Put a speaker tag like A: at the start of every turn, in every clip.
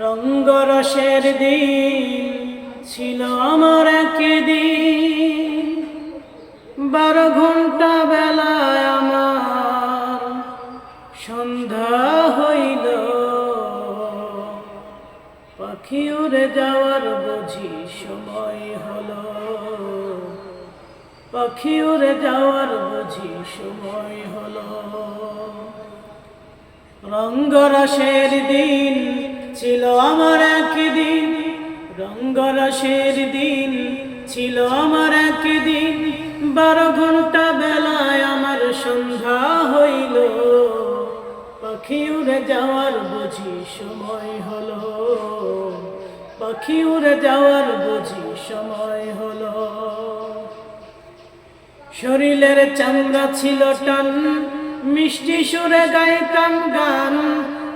A: রঙ্গরসের দিন ছিল আমার দিন বারো ঘণ্টা বেলায় আমার সন্ধ্যা হইল। পাখি উড়ে যাওয়ার বুঝি সময় হলো। পাখি উড়ে যাওয়ার বুঝি সময় হলো। রঙ্গরসের দিন ছিল আমার একদিন, রঙ্গরসের দিন। ছিল আমার একদিন, বারো ঘণ্টা বেলায় আমার সন্ধ্যা হইল। পাখি উড়ে যাওয়ার বুঝি সময় হলো। পাখি উড়ে যাওয়ার বুঝি সময় হলো। শরীরের চাঙ্গা ছিল টান, মিষ্টি সুরে গাইতাম গান।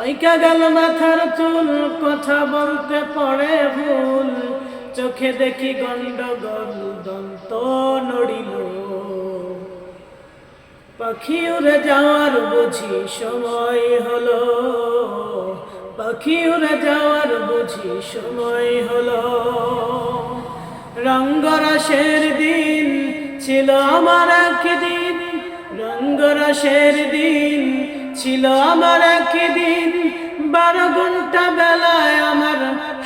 A: পাইকা গেল মাথার চুল, কথা বলতে পড়ে ভুল। চোখে দেখি গন্ডগোল, দন্ত নড়িল। পাখি উড়ে যাওয়ার বুঝি সময় হলো। পাখি উড়ে যাওয়ার বুঝি সময় হলো। রঙ্গরসের দিন ছিল আমার একদিন, রঙ্গরসের দিন ছিল আমার একদিন বারো ঘণ্টা বেলায় আমার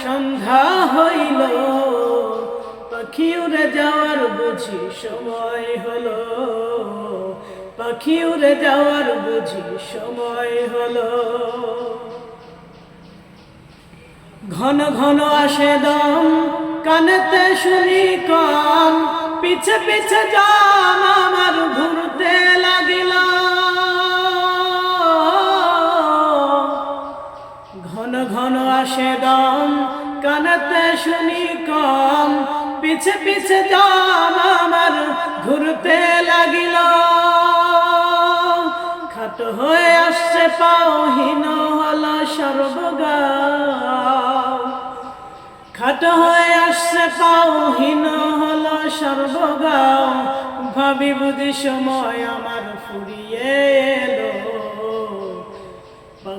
A: সন্ধ্যা হইল। পাখি উড়ে যাওয়ার বুঝি সময় হলো। পাখি উড়ে যাওয়ার বুঝি সময় হলো। ঘন ঘন আসে দম, কানেতে শুনি কম। পিছে পিছে জাম আমার ঘুরতে লাগিল। আসে দম, কানেতে শুনি কম। পিছে পিছে জাম আমার ঘুরতে লাগিল। খাট হয়ে আসছে পাওহীন হল সর্বগাও খাট হয়ে আসছে পাওহীন হল সর্বগাও ভাবি বুঝি সময় আমার ফুরিয়ে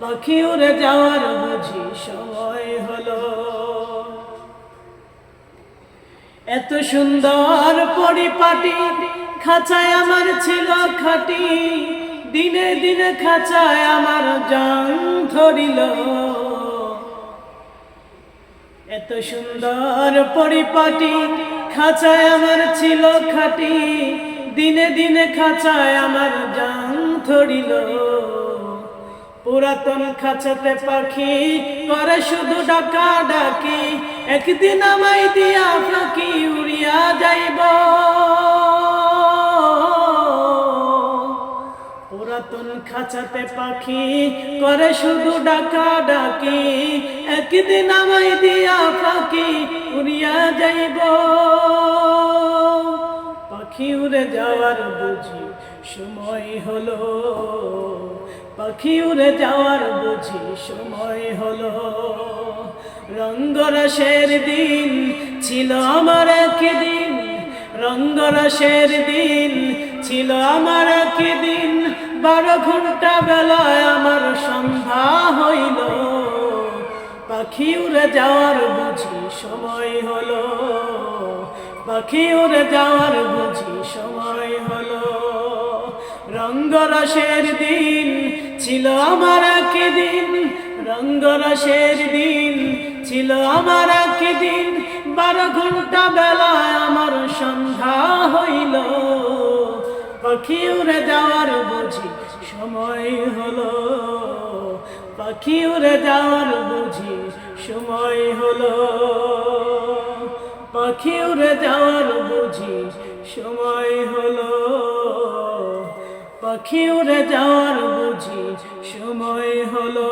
A: পাখি উড়ে যাওয়ার বুঝি সময় হলো। এত সুন্দর পরিপাটি খাঁচায় আমার ছিল খাটি, দিনে দিনে খাঁচায় আমার জান ধরিল। এত সুন্দর পরিপাটি খাঁচায় আমার ছিল খাটি, দিনে দিনে খাঁচায় আমার জান ধরিল। পুরাতন খাঁচাতে পাখি করে শুধু ডাকা ডাকি। একদিন আমায় দিয়া ফাঁকি উড়িয়া যাইব। পুরাতন খাঁচাতে পাখি করে শুধু ডাকা ডাকি। একদিন আমায় দিয়া ফাঁকি উড়িয়া যাইব। পাখি উড়ে যাওয়ার বুঝি সময় হলো। পাখি উড়ে যাওয়ার বুঝি সময় হলো। রঙ্গরসের দিন ছিল আমার একদিন, রঙ্গরসের দিন ছিল আমার একদিন। বারো ঘণ্টা বেলায় আমার সন্ধ্যা হইল। পাখি উড়ে যাওয়ার বুঝি সময় হলো। পাখি উড়ে যাওয়ার বুঝি সময় হলো। রঙ্গরসের দিন ছিল আমার দিন রঙ্গরসের দিন ছিল আমার দিন বারো ঘণ্টা বেলায় আমার সন্ধ্যা হইল। পাখি উড়ে যাওয়ার বুঝি সময় হলো। পাখি উড়ে যাওয়ার বুঝি সময় হলো। পাখি উড়ে যাওয়ার বুঝি পাখি উড়ে যাওয়ার বুঝি সময় হলো।